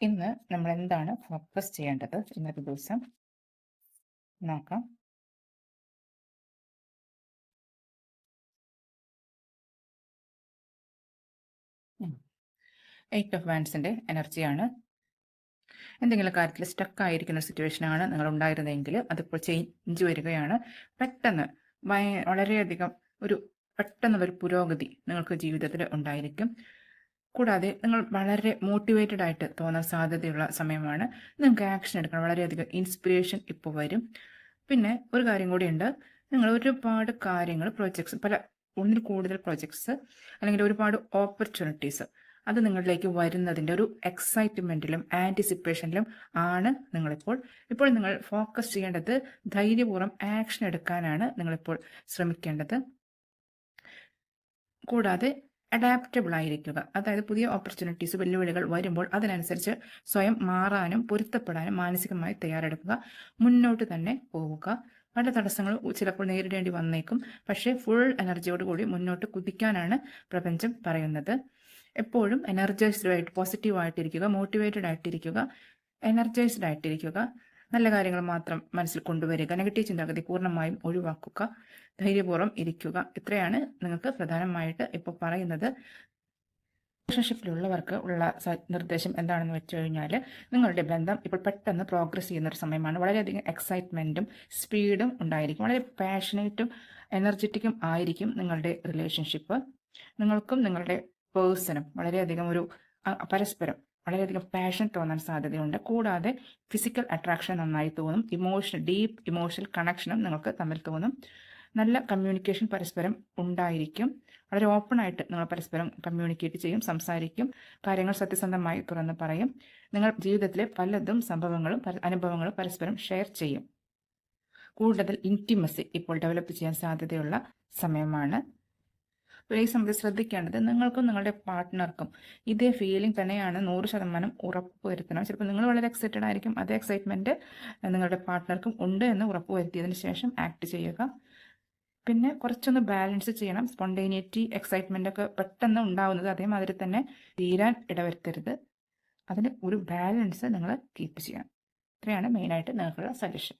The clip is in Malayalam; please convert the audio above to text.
ഇന്ന് നമ്മൾ എന്താണ് ഫോക്കസ് ചെയ്യേണ്ടത് ഇന്നത്തെ ദിവസം? നോക്കാം. എയ്റ്റ് ഓഫ് വാൻസിന്റെ എനർജിയാണ് എന്തെങ്കിലും കാര്യത്തിൽ സ്റ്റക്ക് ആയിരിക്കുന്ന സിറ്റുവേഷനാണ് നിങ്ങൾ ഉണ്ടായിരുന്നതെങ്കിൽ അതിപ്പോൾ ചേഞ്ച് വരികയാണ്. പെട്ടെന്ന് വളരെയധികം ഒരു പെട്ടെന്ന് ഒരു പുരോഗതി നിങ്ങൾക്ക് ജീവിതത്തിൽ ഉണ്ടായിരിക്കും. കൂടാതെ നിങ്ങൾ വളരെ മോട്ടിവേറ്റഡ് ആയിട്ട് തോന്നാൻ സാധ്യതയുള്ള സമയമാണ്. നിങ്ങൾക്ക് ആക്ഷൻ എടുക്കണം. വളരെയധികം ഇൻസ്പിറേഷൻ ഇപ്പോൾ വരും. പിന്നെ ഒരു കാര്യം കൂടിയുണ്ട്. നിങ്ങൾ ഒരുപാട് കാര്യങ്ങൾ പ്രോജക്ട്സ് പല ഒന്നിൽ കൂടുതൽ പ്രൊജക്ട്സ് അല്ലെങ്കിൽ ഒരുപാട് ഓപ്പർച്യൂണിറ്റീസ് അത് നിങ്ങളിലേക്ക് വരുന്നതിന്റെ ഒരു എക്സൈറ്റ്മെന്റിലും ആന്റിസിപ്പേഷനിലും ആണ് നിങ്ങളിപ്പോൾ. ഇപ്പോൾ നിങ്ങൾ ഫോക്കസ് ചെയ്യേണ്ടത് ധൈര്യപൂർവം ആക്ഷൻ എടുക്കാനാണ് നിങ്ങളിപ്പോൾ ശ്രമിക്കേണ്ടത്. കൂടാതെ അഡാപ്റ്റബിൾ ആയിരിക്കുക. അതായത് പുതിയ ഓപ്പർച്യൂണിറ്റീസ് വെല്ലുവിളികൾ വരുമ്പോൾ അതിനനുസരിച്ച് സ്വയം മാറാനും പൊരുത്തപ്പെടാനും മാനസികമായി തയ്യാറെടുക്കുക. മുന്നോട്ട് തന്നെ പോവുക. പല തടസ്സങ്ങൾ ചിലപ്പോൾ നേരിടേണ്ടി വന്നേക്കും. പക്ഷേ ഫുൾ എനർജിയോടുകൂടി മുന്നോട്ട് കുതിക്കാനാണ് പ്രപഞ്ചം പറയുന്നത്. എപ്പോഴും എനർജൈസ്ഡ് ആയിട്ട് പോസിറ്റീവ് ആയിട്ടിരിക്കുക മോട്ടിവേറ്റഡ് ആയിട്ടിരിക്കുക എനർജൈസ്ഡ് ആയിട്ടിരിക്കുക. നല്ല കാര്യങ്ങൾ മാത്രം മനസ്സിൽ കൊണ്ടുവരിക. നെഗറ്റീവ് ചിന്താഗതി പൂർണമായും ഒഴിവാക്കുക. ധൈര്യപൂർവം ഇരിക്കുക. ഇത്രയാണ് നിങ്ങൾക്ക് പ്രധാനമായിട്ട് ഇപ്പോൾ പറയുന്നത്. റിലേഷൻഷിപ്പിലുള്ളവർക്ക് ഉള്ള നിർദ്ദേശം എന്താണെന്ന് വെച്ച് കഴിഞ്ഞാൽ നിങ്ങളുടെ ബന്ധം ഇപ്പോൾ പെട്ടെന്ന് പ്രോഗ്രസ് ചെയ്യുന്ന ഒരു സമയമാണ്. വളരെയധികം എക്സൈറ്റ്മെന്റും സ്പീഡും ഉണ്ടായിരിക്കും. വളരെ പാഷനേറ്റും എനർജറ്റിക്കും ആയിരിക്കും നിങ്ങളുടെ റിലേഷൻഷിപ്പ് നിങ്ങൾക്കും നിങ്ങളുടെ പേഴ്സണും വളരെയധികം ഒരു പരസ്പരം വളരെയധികം പാഷൻ തോന്നാൻ സാധ്യതയുണ്ട്. കൂടാതെ ഫിസിക്കൽ അട്രാക്ഷൻ നന്നായി തോന്നും. ഇമോഷൻ ഡീപ്പ് ഇമോഷണൽ കണക്ഷനും നിങ്ങൾക്ക് തമ്മിൽ തോന്നും. നല്ല കമ്മ്യൂണിക്കേഷൻ പരസ്പരം ഉണ്ടായിരിക്കും. വളരെ ഓപ്പൺ ആയിട്ട് നിങ്ങൾ പരസ്പരം കമ്മ്യൂണിക്കേറ്റ് ചെയ്യും സംസാരിക്കും. കാര്യങ്ങൾ സത്യസന്ധമായി തുറന്ന് പറയും. നിങ്ങൾ ജീവിതത്തിലെ പലതും സംഭവങ്ങളും അനുഭവങ്ങളും പരസ്പരം ഷെയർ ചെയ്യും. കൂടുതൽ ഇന്റിമസി ഇപ്പോൾ ഡെവലപ്പ് ചെയ്യാൻ സാധ്യതയുള്ള സമയമാണ്. ഈ സമയത്ത് ശ്രദ്ധിക്കേണ്ടത് നിങ്ങൾക്കും നിങ്ങളുടെ പാർട്ട്ണർക്കും ഇതേ ഫീലിംഗ് തന്നെയാണ് നൂറ് ശതമാനം ഉറപ്പ് വരുത്തണം ചിലപ്പോൾ നിങ്ങൾ വളരെ എക്സൈറ്റഡ് ആയിരിക്കും അതേ എക്സൈറ്റ്മെന്റ് നിങ്ങളുടെ പാർട്ട്ണർക്കും ഉണ്ട് എന്ന് ഉറപ്പ് വരുത്തിയതിന് ശേഷം ആക്ട് ചെയ്യുക. പിന്നെ കുറച്ചൊന്ന് ബാലൻസ് ചെയ്യണം. സ്പോണ്ടേനിയറ്റി എക്സൈറ്റ്മെന്റ് ഒക്കെ പെട്ടെന്ന് ഉണ്ടാവുന്നത് അതേമാതിരി തന്നെ തീരാൻ ഇടവരുത്തരുത്. അതിന് ഒരു ബാലൻസ് നിങ്ങൾ കീപ്പ് ചെയ്യണം. ഇത്രയാണ് മെയിനായിട്ട് നിങ്ങൾക്കുള്ള സജഷൻ